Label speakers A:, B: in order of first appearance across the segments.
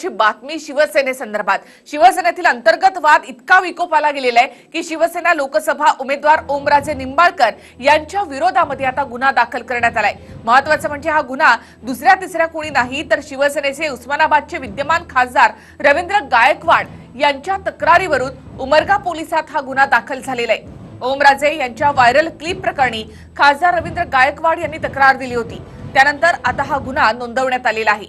A: ची बातमी शिवसेनेसंदर्भात शिवसेनेतील अंतर्गत वाद इतका विकोपाला गेलेला आहे की शिवसेना लोकसभा उमेदवार ओमराजे निंबाळकर यांच्या विरोधामध्ये आता गुन्हा दाखल करण्यात आलाय. महत्वाचं म्हणजे हा गुन्हा दुसऱ्या तिसऱ्या कोणी नाही तर शिवसेनेचे उस्मानाबादचे विद्यमान खासदार रवींद्र गायकवाड यांच्या तक्रारीवरून उमरगा पोलिसात हा गुन्हा दाखल झालेला आहे. ओमराजे यांच्या व्हायरल क्लिप प्रकरणी खासदार रवींद्र गायकवाड यांनी तक्रार दिली होती. त्यानंतर आता हा गुन्हा नोंदवण्यात आलेला आहे.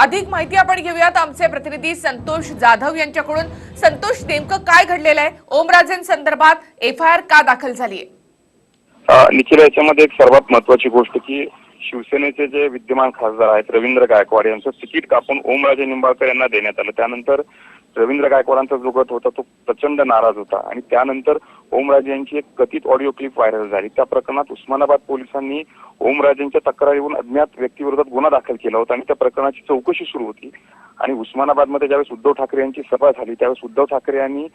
A: अधिक माहिती आपण घेऊयात. आमचे प्रतिनिधी संतोष जाधव यांच्याकडून. संतोष नेमकं काय घडलेलं आहे? ओमराजेंसंदर्भात एफ आय आर का दाखल झाली आहे?
B: निखिल याच्यामध्ये एक सर्वात महत्वाची गोष्ट की शिवसेनेचे जे विद्यमान खासदार आहेत रवींद्र गायकवाड यांचं तिकीट कापून ओमराजे निंबाळकर यांना देण्यात आलं. त्यानंतर रवींद्र गायकवाडांचा जो गट होता तो प्रचंड नाराज होता. आणि त्यानंतर ओमराजे यांची एक कथित ऑडिओ क्लिप व्हायरल झाली. त्या प्रकरणात उस्मानाबाद पोलिसांनी ओमराजेंच्या तक्रारीवरून अज्ञात व्यक्तीविरोधात गुन्हा दाखल केला होता आणि त्या प्रकरणाची चौकशी सुरू होती. आणि उस्मानाबादमध्ये ज्यावेळेस उद्धव ठाकरे यांची सभा झाली त्यावेळेस उद्धव ठाकरे यांनी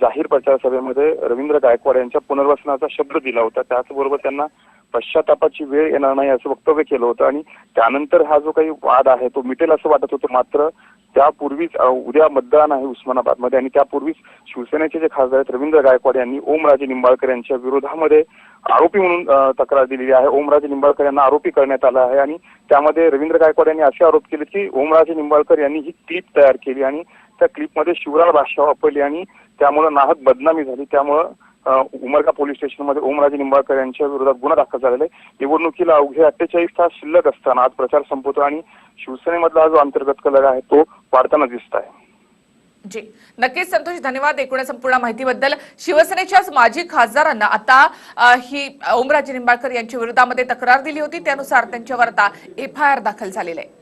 B: जाहीर प्रचार सभेमध्ये रवींद्र गायकवाड यांच्या पुनर्वसनाचा शब्द दिला होता. त्याचबरोबर त्यांना पश्चातापाची वेळ येणार नाही असं वक्तव्य केलं होतं. आणि त्यानंतर हा जो काही वाद आहे तो मिटेल असं वाटत होतं. मात्र त्यापूर्वीच उद्या मतदान आहे उस्मानाबादमध्ये आणि त्यापूर्वीच शिवसेनेचे जे खासदार आहेत रवींद्र गायकवाड यांनी ओमराजे निंबाळकर यांच्या विरोधामध्ये आरोपी म्हणून तक्रार दिलेली आहे. ओमराजे निंबाळकर यांना आरोपी करण्यात आला आहे आणि त्यामध्ये रवींद्र गायकवाड यांनी असे आरोप केले की ओमराजे निंबाळकर यांनी ही क्लिप तयार केली आणि त्या क्लिपमध्ये शिवराळ भाषा वापरली आणि त्यामुळं नाहक बदनामी झाली. त्यामुळं उमरगा पोलीस स्टेशनमध्ये ओमराजे निंबाळकर यांच्या विरोधात गुन्हा दाखल झालेला आहे. निवडणुकीला अवघे अठ्ठेचाळीस तास शिल्लक असताना आज प्रचार संपवतो आणि शिवसेनेमधला जो अंतर्गत कलर आहे तो वाढताना दिसत आहे.
A: जी. नक्कीच संतोष धन्यवाद एकूण संपूर्ण माहितीबद्दल. शिवसेनेच्याच माजी खासदारांना आता ही ओमराजे निंबाळकर यांच्या विरोधामध्ये तक्रार दिली होती. त्यानुसार त्यांच्यावर आता एफ आय आर दाखल झालेला आहे.